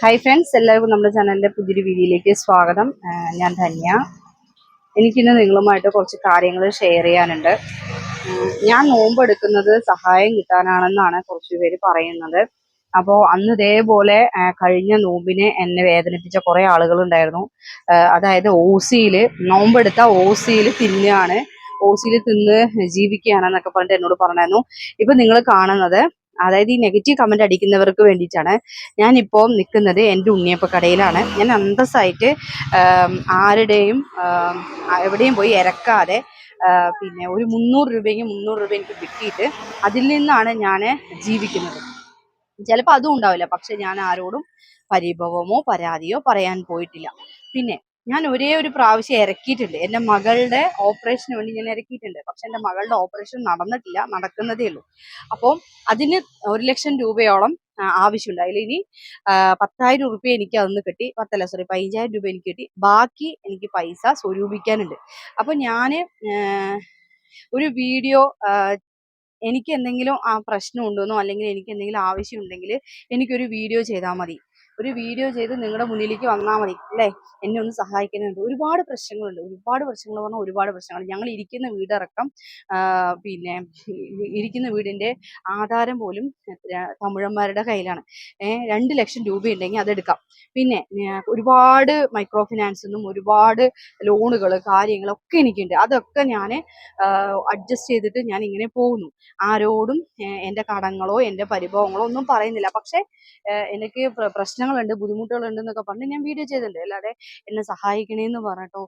Hi friends എല്ലാവർക്കും നമ്മുടെ ചാനലിന്റെ പുതിയൊരു വീഡിയോയിലേക്ക് സ്വാഗതം. ഞാൻ ധന്യ. എനിക്കിന്ന് നിങ്ങളുമായിട്ട് കുറച്ച് കാര്യങ്ങൾ ഷെയർ ചെയ്യാനുണ്ട്. ഞാൻ നോമ്പെടുക്കുന്നത് സഹായം കിട്ടാനാണെന്നാണ് കുറച്ച് പേര് പറയുന്നത്. അപ്പോൾ അന്ന് ഇതേപോലെ കഴിഞ്ഞ നോമ്പിനെ എന്നെ വേദനിപ്പിച്ച കുറേ ആളുകളുണ്ടായിരുന്നു അതായത് ഓസിയിൽ നോമ്പെടുത്ത ഓസിയിൽ തിന്നുകയാണ്. ഓസിയിൽ തിന്ന് ജീവിക്കുകയാണെന്നൊക്കെ പറഞ്ഞിട്ട് എന്നോട് പറഞ്ഞായിരുന്നു. ഇപ്പൊ നിങ്ങൾ കാണുന്നത് അതായത് ഈ നെഗറ്റീവ് കമന്റ് അടിക്കുന്നവർക്ക് വേണ്ടിയിട്ടാണ് ഞാനിപ്പോൾ നിൽക്കുന്നത് എന്റെ ഉണ്ണിയപ്പ കടയിലാണ് ഞാൻ അന്തസ്സായിട്ട് ആരുടെയും എവിടെയും പോയി ഇറക്കാതെ പിന്നെ ഒരു മുന്നൂറ് രൂപയെങ്കിൽ മുന്നൂറ് രൂപ എനിക്ക് കിട്ടിയിട്ട് അതിൽ നിന്നാണ് ഞാൻ ജീവിക്കുന്നത്. ചിലപ്പോൾ അതും ഉണ്ടാവില്ല. പക്ഷെ ഞാൻ ആരോടും പരിഭവമോ പരാതിയോ പറയാൻ പോയിട്ടില്ല. പിന്നെ ഞാൻ ഒരേ ഒരു പ്രാവശ്യം ഇറക്കിയിട്ടുണ്ട്. എന്റെ മകളുടെ ഓപ്പറേഷന് വേണ്ടി ഞാൻ ഇറക്കിയിട്ടുണ്ട്. പക്ഷെ എന്റെ മകളുടെ ഓപ്പറേഷൻ നടന്നിട്ടില്ല. നടക്കുന്നതേ ഉള്ളൂ. അപ്പോൾ അതിന് ഒരു ലക്ഷം രൂപയോളം ആവശ്യമുണ്ട്. അതിൽ ഇനി പത്തായിരം റുപ്യ എനിക്ക് അതൊന്ന് കിട്ടി. പത്തല്ല സോറി പതിനഞ്ചായിരം രൂപ എനിക്ക് കിട്ടി. ബാക്കി എനിക്ക് പൈസ സ്വരൂപിക്കാനുണ്ട്. അപ്പോൾ ഞാൻ ഒരു വീഡിയോ എനിക്ക് എന്തെങ്കിലും ആ പ്രശ്നം ഉണ്ടെന്നോ അല്ലെങ്കിൽ എനിക്ക് എന്തെങ്കിലും ആവശ്യമുണ്ടെങ്കിൽ എനിക്കൊരു വീഡിയോ ചെയ്താൽ മതി. ഒരു വീഡിയോ ചെയ്ത് നിങ്ങളുടെ മുന്നിലേക്ക് വന്നാൽ മതി അല്ലേ? എന്നെ ഒന്ന് സഹായിക്കുന്നുണ്ട് ഒരുപാട് പ്രശ്നങ്ങളുണ്ട്. ഒരുപാട് പ്രശ്നങ്ങൾ പറഞ്ഞാൽ ഒരുപാട് പ്രശ്നങ്ങൾ. ഞങ്ങൾ ഇരിക്കുന്ന വീടടക്കം പിന്നെ ഇരിക്കുന്ന വീടിന്റെ ആധാരം പോലും തമിഴന്മാരുടെ കയ്യിലാണ്. രണ്ട് ലക്ഷം രൂപ ഉണ്ടെങ്കിൽ അതെടുക്കാം. പിന്നെ ഒരുപാട് മൈക്രോ ഫിനാൻസ് നിന്നും ഒരുപാട് ലോണുകൾ കാര്യങ്ങളൊക്കെ എനിക്കുണ്ട്. അതൊക്കെ ഞാൻ അഡ്ജസ്റ്റ് ചെയ്തിട്ട് ഞാൻ ഇങ്ങനെ പോകുന്നു. ആരോടും എന്റെ കടങ്ങളോ എന്റെ പരിഭവങ്ങളോ ഒന്നും പറയുന്നില്ല. പക്ഷെ എനിക്ക് പ്ര- പ്രശ്നങ്ങളുണ്ട് ബുദ്ധിമുട്ടുകളുണ്ട് എന്നൊക്കെ പറഞ്ഞ് ഞാൻ വീഡിയോ ചെയ്തിട്ടുണ്ട്. അല്ലാതെ എന്നെ സഹായിക്കണേന്ന് പറഞ്ഞിട്ടോ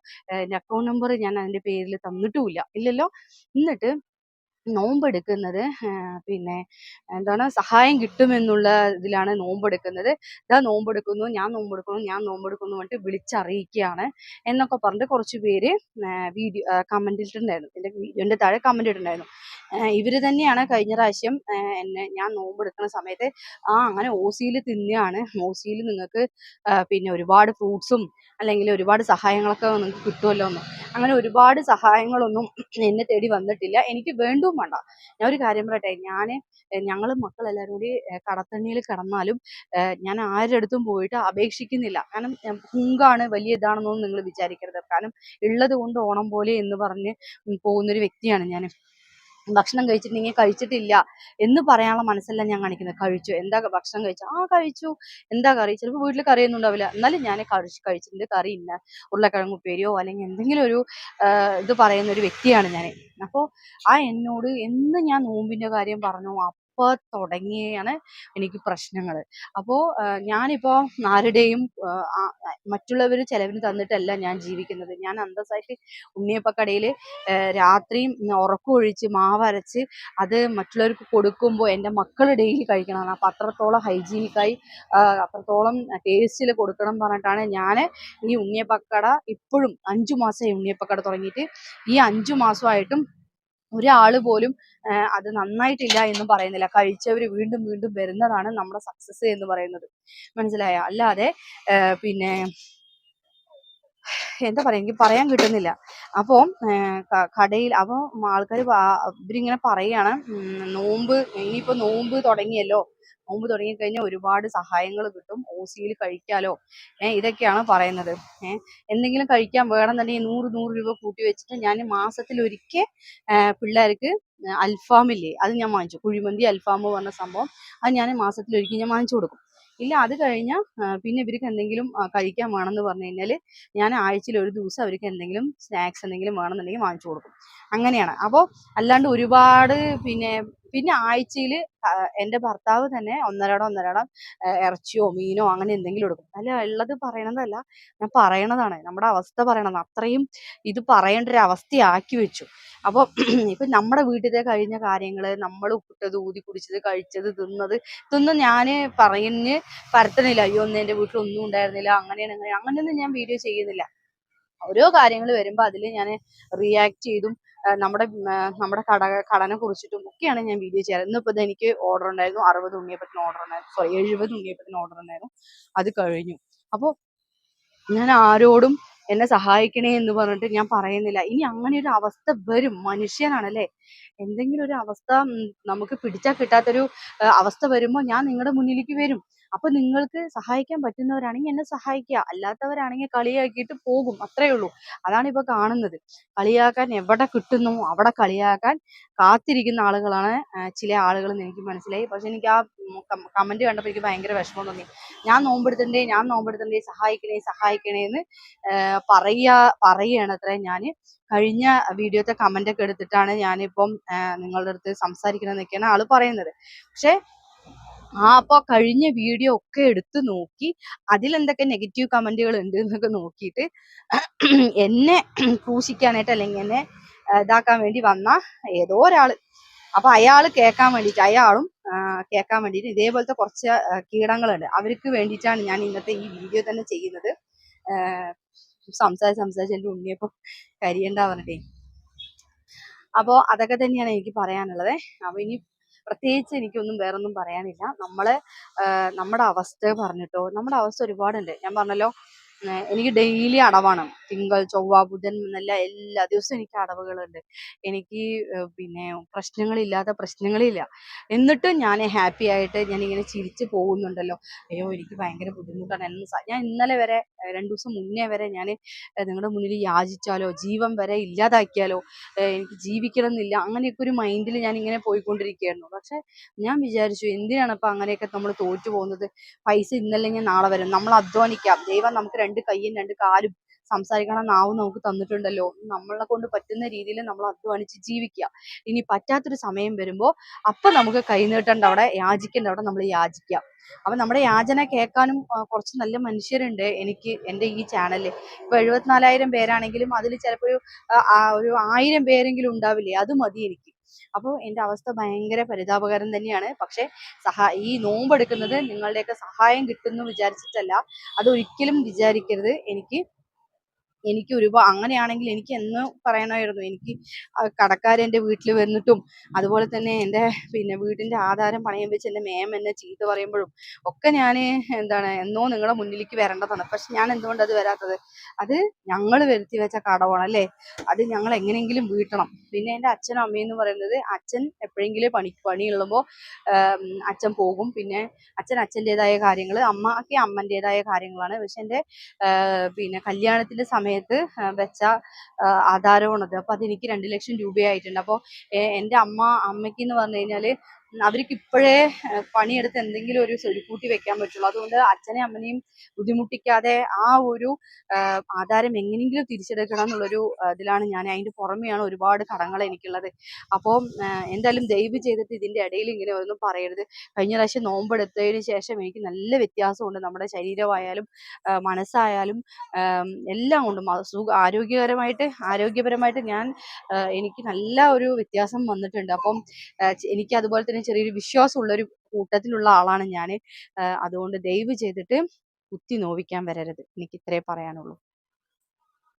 എന്റെ അക്കൗണ്ട് നമ്പർ ഞാൻ അതിന്റെ പേരിൽ തന്നിട്ടുമില്ല. ഇല്ലല്ലോ? എന്നിട്ട് നോമ്പെടുക്കുന്നത് പിന്നെ എന്താണ് സഹായം കിട്ടുമെന്നുള്ള ഇതിലാണ് നോമ്പെടുക്കുന്നത്. ഇതാ നോമ്പെടുക്കുന്നു ഞാൻ നോമ്പെടുക്കുന്നു ഞാൻ നോമ്പെടുക്കുന്നു പറഞ്ഞിട്ട് വിളിച്ചറിയിക്കുകയാണ് എന്നൊക്കെ പറഞ്ഞിട്ട് കുറച്ച് പേര് വീഡിയോ കമന്റ് ഇട്ടിട്ടുണ്ടായിരുന്നു. എന്റെ വീഡിയോന്റെ താഴെ കമന്റ് ഇട്ടിട്ടുണ്ടായിരുന്നു. ഇവർ തന്നെയാണ് കഴിഞ്ഞ പ്രാവശ്യം എന്നെ ഞാൻ നോമ്പെടുക്കുന്ന സമയത്ത് ആ അങ്ങനെ ഓസിയിൽ തിന്നുകയാണ് ഓസിയിൽ നിങ്ങൾക്ക് പിന്നെ ഒരുപാട് ഫ്രൂട്ട്സും അല്ലെങ്കിൽ ഒരുപാട് സഹായങ്ങളൊക്കെ നിങ്ങൾക്ക് കിട്ടുമല്ലോ എന്ന്. അങ്ങനെ ഒരുപാട് സഹായങ്ങളൊന്നും എന്നെ തേടി വന്നിട്ടില്ല. എനിക്ക് വേണ്ടും വേണ്ട. ഞാൻ ഒരു കാര്യം പറയട്ടെ ഞാൻ ഞങ്ങൾ മക്കളെല്ലാവരും കൂടി കടത്തണ്ണിയിൽ കിടന്നാലും ഞാൻ ആരുടെ അടുത്തും പോയിട്ട് അപേക്ഷിക്കുന്നില്ല. കാരണം പുങ്കാണ് വലിയ ഇതാണെന്നൊന്നും നിങ്ങൾ വിചാരിക്കരുത്. കാരണം ഉള്ളത് കൊണ്ട് ഓണം പോലെ എന്ന് പറഞ്ഞ് പോകുന്നൊരു വ്യക്തിയാണ് ഞാൻ ഭക്ഷണം കഴിച്ചിട്ടുണ്ടെങ്കിൽ കഴിച്ചിട്ടില്ല എന്ന് പറയാനുള്ള മനസ്സല്ല ഞാൻ കാണിക്കുന്നത്. കഴിച്ചു. എന്താ ഭക്ഷണം കഴിച്ചു? ആ കഴിച്ചു. എന്താ കറി? ചിലപ്പോൾ വീട്ടിൽ കറിയൊന്നും ഉണ്ടാവില്ല. എന്നാലും ഞാൻ കഴിച്ചു കഴിച്ചിട്ടുണ്ട്. കറി ഇല്ല. ഉരുളക്കിഴങ്ങ് ഉപ്പേരിയോ അല്ലെങ്കിൽ എന്തെങ്കിലും ഒരു ഇത് പറയുന്ന ഒരു വ്യക്തിയാണ് ഞാൻ അപ്പോൾ ആ എന്നോട് എന്ന് ഞാൻ നോമ്പിന്റെ കാര്യം പറഞ്ഞു അപ്പോൾ തുടങ്ങിയാണ് എനിക്ക് പ്രശ്നങ്ങൾ അപ്പോൾ ഞാനിപ്പോൾ ആരുടെയും മറ്റുള്ളവർ ചിലവിന് തന്നിട്ടല്ല ഞാൻ ജീവിക്കുന്നത്. ഞാൻ അന്തസ്സായിട്ട് ഉണ്ണിയപ്പക്കടയിൽ രാത്രിയും ഉറക്കമൊഴിച്ച് മാവരച്ച് അത് മറ്റുള്ളവർക്ക് കൊടുക്കുമ്പോൾ എന്റെ മക്കൾ ഡെയിലി കഴിക്കണം. അപ്പം അത്രത്തോളം ഹൈജീനിക്കായി അത്രത്തോളം ടേസ്റ്റിൽ കൊടുക്കണം പറഞ്ഞിട്ടാണ് ഞാൻ ഈ ഉണ്ണിയപ്പക്കട ഇപ്പോഴും അഞ്ചു മാസമായി ഉണ്ണിയപ്പക്കട തുടങ്ങിയിട്ട് ഈ അഞ്ചു മാസമായിട്ടും ഒരാൾ പോലും അത് നന്നായിട്ടില്ല എന്ന് പറയുന്നില്ല. കഴിച്ചവർ വീണ്ടും വീണ്ടും വരുന്നതാണ് നമ്മുടെ സക്സസ് എന്ന് പറയുന്നത്. മനസ്സിലായ? അല്ലാതെ പിന്നെ എന്താ പറയാ എനിക്ക് പറയാൻ കിട്ടുന്നില്ല. അപ്പോൾ കടയിൽ അപ്പോൾ ആൾക്കാർ ഇവരിങ്ങനെ പറയാണ് നോമ്പ് ഇനിയിപ്പോൾ നോമ്പ് തുടങ്ങിയല്ലോ. നോമ്പ് തുടങ്ങി കഴിഞ്ഞാൽ ഒരുപാട് സഹായങ്ങൾ കിട്ടും. ഓസിയിൽ കഴിക്കാലോ. ഏഹ് ഇതൊക്കെയാണ് പറയുന്നത്. ഏഹ് എന്തെങ്കിലും കഴിക്കാൻ വേണമെന്നുണ്ടെങ്കിൽ നൂറ് നൂറ് രൂപ കൂട്ടി വെച്ചിട്ട് ഞാൻ മാസത്തിൽ ഒരിക്കൽ പിള്ളേർക്ക് അൽഫാമില്ലേ അത് ഞാൻ വാങ്ങിച്ചു. കുഴിമന്തി അൽഫാം പറഞ്ഞ സംഭവം അത് ഞാൻ മാസത്തിൽ ഒരിക്കൽ ഞാൻ വാങ്ങിച്ചു കൊടുക്കും. ഇല്ല അത് കഴിഞ്ഞാൽ പിന്നെ ഇവർക്ക് എന്തെങ്കിലും കഴിക്കാൻ വേണമെന്ന് പറഞ്ഞു കഴിഞ്ഞാൽ ഞാൻ ആഴ്ചയിൽ ഒരു ദിവസം അവർക്ക് എന്തെങ്കിലും സ്നാക്സ് എന്തെങ്കിലും വേണമെന്നുണ്ടെങ്കിൽ വാങ്ങിച്ചു കൊടുക്കും. അങ്ങനെയാണ്. അപ്പോൾ അല്ലാണ്ട് ഒരുപാട് പിന്നെ പിന്നെ ആഴ്ചയിൽ എന്റെ ഭർത്താവ് തന്നെ ഒന്നരടം ഒന്നരടം ഇറച്ചിയോ മീനോ അങ്ങനെ എന്തെങ്കിലും എടുക്കും. അല്ല ഉള്ളത് പറയണതല്ല ഞാൻ പറയണതാണ്. നമ്മുടെ അവസ്ഥ പറയണതാണ്. അത്രയും ഇത് പറയേണ്ട ഒരു അവസ്ഥയാക്കി വെച്ചു. അപ്പോൾ ഇപ്പം നമ്മുടെ വീട്ടിലെ കഴിഞ്ഞ കാര്യങ്ങൾ നമ്മൾ ഉപ്പിട്ടത് ഊതി കുടിച്ചത് കഴിച്ചത് തിന്നത് ഇതൊന്നും ഞാൻ പറഞ്ഞ് പരത്തണില്ല. അയ്യോ ഒന്നും എന്റെ വീട്ടിൽ ഒന്നും ഉണ്ടായിരുന്നില്ല. അങ്ങനെയാണ് അങ്ങനെ അങ്ങനെയൊന്നും ഞാൻ വീഡിയോ ചെയ്യുന്നില്ല. ഓരോ കാര്യങ്ങൾ വരുമ്പോൾ അതിൽ ഞാൻ റിയാക്ട് ചെയ്തും നമ്മുടെ നമ്മുടെ കട കടനെ കുറിച്ചിട്ടും ഒക്കെയാണ് ഞാൻ വീഡിയോ ചെയ്യാറ്. ഇന്നിപ്പോൾ എനിക്ക് ഓർഡർ ഉണ്ടായിരുന്നു. അറുപത് ഉണ്ണിയപ്പത്തിന് ഓർഡർ ഉണ്ടായിരുന്നു. സോറി എഴുപത് ഉണ്ണിയപ്പത്തിന് ഓർഡർ ഉണ്ടായിരുന്നു. അത് കഴിഞ്ഞു. അപ്പോൾ ഞാൻ ആരോടും എന്നെ സഹായിക്കണേ എന്ന് പറഞ്ഞിട്ട് ഞാൻ പറയുന്നില്ല. ഇനി അങ്ങനെ ഒരു അവസ്ഥ വരും. മനുഷ്യനാണല്ലേ? എന്തെങ്കിലും ഒരു അവസ്ഥ നമുക്ക് പിടിച്ചാൽ കിട്ടാത്തൊരു അവസ്ഥ വരുമ്പോൾ ഞാൻ നിങ്ങളുടെ മുന്നിലേക്ക് വരും. അപ്പൊ നിങ്ങൾക്ക് സഹായിക്കാൻ പറ്റുന്നവരാണെങ്കിൽ എന്നെ സഹായിക്കുക. അല്ലാത്തവരാണെങ്കിൽ കളിയാക്കിയിട്ട് പോകും. അത്രേ ഉള്ളൂ. അതാണ് ഇപ്പൊ കാണുന്നത്. കളിയാക്കാൻ എവിടെ കിട്ടുന്നു? അവിടെ കളിയാക്കാൻ കാത്തിരിക്കുന്ന ആളുകളാണ് ചില ആളുകൾ എനിക്ക് മനസ്സിലായി. പക്ഷെ എനിക്ക് ആ കമന്റ് കണ്ടപ്പോൾ എനിക്ക് ഭയങ്കര വിഷമം തോന്നി. ഞാൻ നോമ്പെടുത്തണ്ടേ ഞാൻ നോമ്പെടുത്തണ്ടേ സഹായിക്കണേ സഹായിക്കണേ എന്ന് പറയാ പറയാണ് അത്രേ ഞാൻ കഴിഞ്ഞ വീഡിയോത്തെ കമന്റ് ഒക്കെ എടുത്തിട്ടാണ് ഞാനിപ്പം നിങ്ങളുടെ അടുത്ത് സംസാരിക്കണമെന്നൊക്കെയാണ് ആൾ പറയുന്നത്. പക്ഷെ ആ അപ്പൊ കഴിഞ്ഞ വീഡിയോ ഒക്കെ എടുത്തു നോക്കി. അതിലെന്തൊക്കെ നെഗറ്റീവ് കമന്റുകൾ ഉണ്ട് എന്നൊക്കെ നോക്കിയിട്ട് എന്നെ ക്രൂശിക്കാനായിട്ട് അല്ലെങ്കിൽ എന്നെ ഇതാക്കാൻ വേണ്ടി വന്ന ഏതോ ഒരാൾ. അപ്പൊ അയാൾ കേൾക്കാൻ വേണ്ടിയിട്ട് അയാളും കേൾക്കാൻ വേണ്ടിയിട്ട് ഇതേപോലത്തെ കുറച്ച് കീടങ്ങളുണ്ട്. അവർക്ക് വേണ്ടിയിട്ടാണ് ഞാൻ ഇന്നത്തെ ഈ വീഡിയോ തന്നെ ചെയ്യുന്നത്. സംസാരിച്ച് സംസാരിച്ച് എന്റെ ഉണ്ണിയപ്പം കരിയണ്ട പറഞ്ഞിട്ടേ. അപ്പോൾ അതൊക്കെ തന്നെയാണ് എനിക്ക് പറയാനുള്ളത്. അപ്പോൾ ഇനി പ്രത്യേകിച്ച് എനിക്കൊന്നും വേറൊന്നും പറയാനില്ല. നമ്മൾ നമ്മുടെ അവസ്ഥ പറഞ്ഞിട്ടോ നമ്മുടെ അവസ്ഥ ഒരുപാടുണ്ട്. ഞാൻ പറഞ്ഞല്ലോ എനിക്ക് ഡെയിലി അടവാണ്. തിങ്കൾ ചൊവ്വ ബുധൻ എന്നല്ല എല്ലാ ദിവസവും എനിക്ക് അടവുകളുണ്ട്. എനിക്ക് പിന്നെ പ്രശ്നങ്ങളില്ലാത്ത പ്രശ്നങ്ങളില്ല. എന്നിട്ടും ഞാൻ ഹാപ്പി ആയിട്ട് ഞാൻ ഇങ്ങനെ ചിരിച്ചു പോകുന്നുണ്ടല്ലോ. അയ്യോ എനിക്ക് ഭയങ്കര ബുദ്ധിമുട്ടാണ് ഞാൻ ഇന്നലെ വരെ രണ്ടു ദിവസം മുന്നേ വരെ ഞാൻ നിങ്ങളുടെ മുന്നിൽ യാചിച്ചാലോ ജീവൻ വരെ ഇല്ലാതാക്കിയാലോ എനിക്ക് ജീവിക്കണം എന്നില്ല അങ്ങനെയൊക്കെ ഒരു മൈൻഡിൽ ഞാൻ ഇങ്ങനെ പോയിക്കൊണ്ടിരിക്കുകയായിരുന്നു. പക്ഷെ ഞാൻ വിചാരിച്ചു എന്തിനാണ് ഇപ്പൊ അങ്ങനെയൊക്കെ നമ്മൾ തോറ്റു പോകുന്നത്? പൈസ ഇന്നല്ലെങ്കിൽ നാളെ വരും. നമ്മൾ അധ്വാനിക്കാം. ദൈവം നമുക്ക് രണ്ട് കൈയും രണ്ട് കാലും സംസാരിക്കണം നാവും നമുക്ക് തന്നിട്ടുണ്ടല്ലോ. നമ്മളെ കൊണ്ട് പറ്റുന്ന രീതിയിൽ നമ്മൾ അധ്വാനിച്ച് ജീവിക്കുക. ഇനി പറ്റാത്തൊരു സമയം വരുമ്പോൾ അപ്പൊ നമുക്ക് കൈനീട്ടേണ്ട അവിടെ യാചിക്കേണ്ട അവിടെ നമ്മൾ യാചിക്കാം അപ്പൊ നമ്മുടെ യാചന കേൾക്കാനും കുറച്ച് നല്ല മനുഷ്യരുണ്ട് എനിക്ക് എന്റെ ഈ ചാനലിൽ ഇപ്പൊ എഴുപത്തിനാലായിരം പേരാണെങ്കിലും അതിൽ ചിലപ്പോൾ ഒരു ഒരു ആയിരം പേരെങ്കിലും ഉണ്ടാവില്ലേ? അത് മതി എനിക്ക്. അപ്പോൾ എന്റെ അവസ്ഥ ഭയങ്കര പരിതാപകരം തന്നെയാണ്. പക്ഷേ സഹാ ഈ നോമ്പെടുക്കുന്നത് നിങ്ങളുടെയൊക്കെ സഹായം കിട്ടുമെന്ന് വിചാരിച്ചിട്ടല്ല. അതൊരിക്കലും വിചാരിക്കരുത്. എനിക്ക് എനിക്ക് ഒരുപാട് അങ്ങനെയാണെങ്കിൽ എനിക്ക് എന്ന് പറയണമായിരുന്നു. എനിക്ക് കടക്കാർ എന്റെ വീട്ടിൽ വന്നിട്ടും അതുപോലെ തന്നെ എന്റെ പിന്നെ വീടിന്റെ ആധാരം പണയം വെച്ച് എന്റെ മേം എന്നെ ചീത്ത പറയുമ്പോഴും ഒക്കെ ഞാൻ എന്താണ് എന്നോ നിങ്ങളുടെ മുന്നിലേക്ക് വരേണ്ടതാണ്. പക്ഷെ ഞാൻ എന്തുകൊണ്ട് അത് വരാത്തത്? അത് ഞങ്ങൾ വരുത്തി വെച്ച കടവാണ് അല്ലേ? അത് ഞങ്ങൾ എങ്ങനെയെങ്കിലും വീട്ടണം. പിന്നെ എന്റെ അച്ഛനും അമ്മയും എന്ന് പറയുന്നത് അച്ഛൻ എപ്പോഴെങ്കിലും പണി പണിയുള്ളപ്പോൾ അച്ഛൻ പോകും. പിന്നെ അച്ഛൻ അച്ഛന്റെതായ കാര്യങ്ങൾ അമ്മയ്ക്ക് അമ്മന്റെതായ കാര്യങ്ങളാണ്. പക്ഷെ എന്റെ പിന്നെ കല്യാണത്തിന്റെ സമയത്ത് ആ, വെച്ച ആധാരമാണത്. അപ്പോൾ അതെനിക്ക് രണ്ട് ലക്ഷം രൂപയായിട്ടുണ്ട്. അപ്പോൾ എന്റെ അമ്മ അമ്മയ്ക്ക് പറഞ്ഞു കഴിഞ്ഞാൽ അവർക്ക് ഇപ്പോഴേ പണിയെടുത്ത് എന്തെങ്കിലും ഒരു ചെടിക്കൂട്ടി വെക്കാൻ പറ്റുള്ളൂ. അതുകൊണ്ട് അച്ഛനെയും അമ്മനെയും ബുദ്ധിമുട്ടിക്കാതെ ആ ഒരു ആധാരം എങ്ങനെയെങ്കിലും തിരിച്ചെടുക്കണം എന്നുള്ളൊരു ഇതിലാണ് ഞാൻ അതിന്റെ പുറമെയാണ് ഒരുപാട് കടങ്ങൾ എനിക്കുള്ളത്. അപ്പോൾ എന്തായാലും ദയവ് ചെയ്തിട്ട് ഇതിന്റെ ഇടയിൽ ഇങ്ങനെ ഒന്നും പറയരുത്. കഴിഞ്ഞ പ്രാവശ്യം നോമ്പെടുത്തതിന് ശേഷം എനിക്ക് നല്ല വ്യത്യാസമുണ്ട്. നമ്മുടെ ശരീരമായാലും മനസ്സായാലും എല്ലാം കൊണ്ടും സുഖ ആരോഗ്യകരമായിട്ട് ആരോഗ്യപരമായിട്ട് ഞാൻ എനിക്ക് നല്ല ഒരു വ്യത്യാസം വന്നിട്ടുണ്ട്. അപ്പം എനിക്ക് അതുപോലെ തന്നെ ചെറിയൊരു വിശ്വാസമുള്ള ഒരു കൂട്ടത്തിലുള്ള ആളാണ് ഞാൻ അതുകൊണ്ട് ദയവ് ചെയ്തിട്ട് കുത്തി നോവിക്കാൻ വരരുത്. എനിക്ക് ഇത്രേ പറയാനുള്ളൂ.